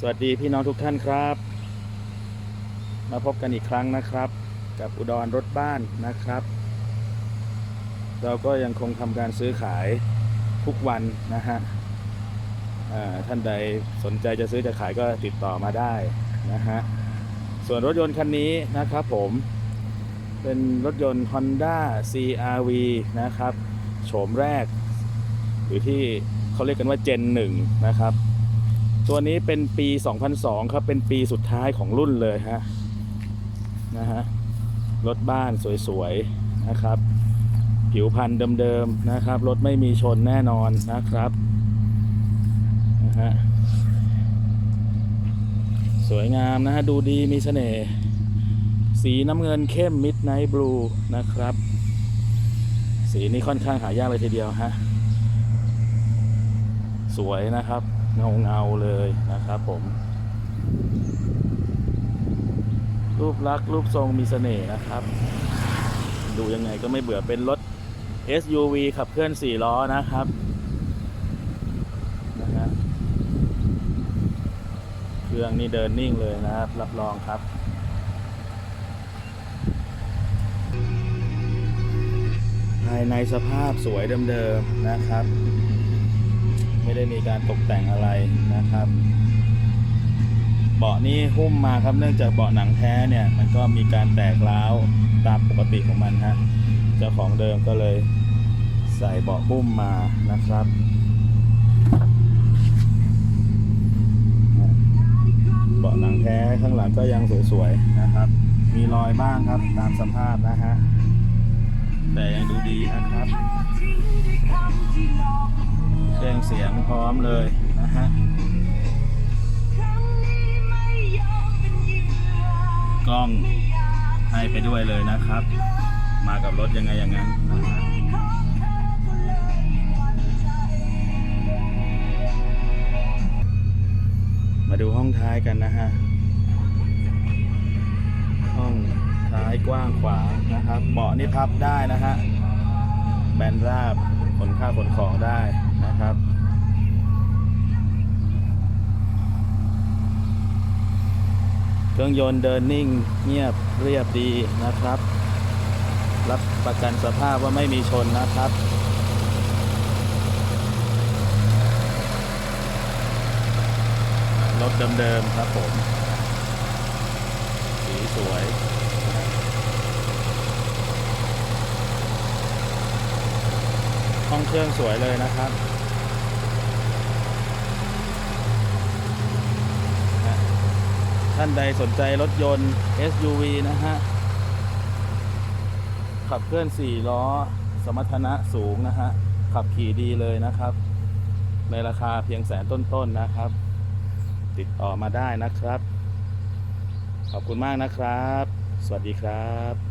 สวัสดีพี่น้องทุกท่านครับ มาพบกันอีกครั้งนะครับ กับอุดรรถบ้านนะครับ เราก็ยังคงทำการซื้อขายทุกวันนะฮะท่านใดสนใจจะซื้อจะขายก็ติดต่อมาได้นะฮะส่วนรถยนต์คันนี้นะครับผมเป็นรถยนต์ Honda CRV นะครับโฉมแรก หรือที่เขาเรียกกันว่า Gen 1 นะครับ ตัวนี้เป็นปี 2002 ครับ เป็นปีสุดท้ายของรุ่นเลยฮะ นะฮะ รถบ้านสวยๆ นะครับ ผิวพันธุ์เดิมๆ นะครับ รถไม่มีชนแน่นอนนะครับ นะฮะ สวยงามนะฮะ ดูดีมีเสน่ห์ สีน้ำเงินเข้ม Midnight Blue นะครับ สีนี้ค่อนข้างหายากเลยทีเดียวฮะ สวยนะครับ เงาเงาๆเลยนะครับผม รูปลักษณ์รูปทรงมีเสน่ห์นะครับ ดูยังไงก็ไม่เบื่อเป็นรถ SUV ขับเคลื่อน 4 ล้อนะครับนะฮะเครื่องนี่เดินนิ่งเลยนะครับ รับรองครับภายในสภาพสวยเดิมๆนะครับ ไม่ได้มีการตกแต่งอะไรนะครับ เบาะนี้หุ้มมาครับเนื่องจากเบาะหนังแท้เนี่ย มันก็มีการแตกร้าวตามปกติของมันฮะเจ้าของเดิมก็เลยใส่เบาะหุ้มมานะครับเบาะหนังแท้ข้างหลังก็ยังสวยๆนะครับ มีรอยบ้างครับตามสภาพนะฮะแต่ยังดูดีนะครับ พร้อมเลยนะฮะกล้องให้ไปด้วยเลยนะครับ มากับรถยังไงอย่างนั้นนะฮะมาดูห้องท้ายกันนะฮะ ห้องท้ายกว้างขวางนะครับ เบาะนี่พับได้นะฮะ แบนราบขนข้าวขนของได้นะครับ เครื่องยนต์เดินนิ่งเงียบเรียบดีนะครับ รับประกันสภาพว่าไม่มีชนนะครับรถเดิมๆครับผม สีสวยห้องเครื่องสวยเลยนะครับนะ ท่านใดสนใจรถยนต์ SUV นะฮะ ขับเคลื่อน 4 ล้อ สมรรถนะสูงนะฮะ ขับขี่ดีเลยนะครับ ในราคาเพียงแสนต้นๆนะครับ ติดต่อมาได้นะครับ ขอบคุณมากนะครับ สวัสดีครับ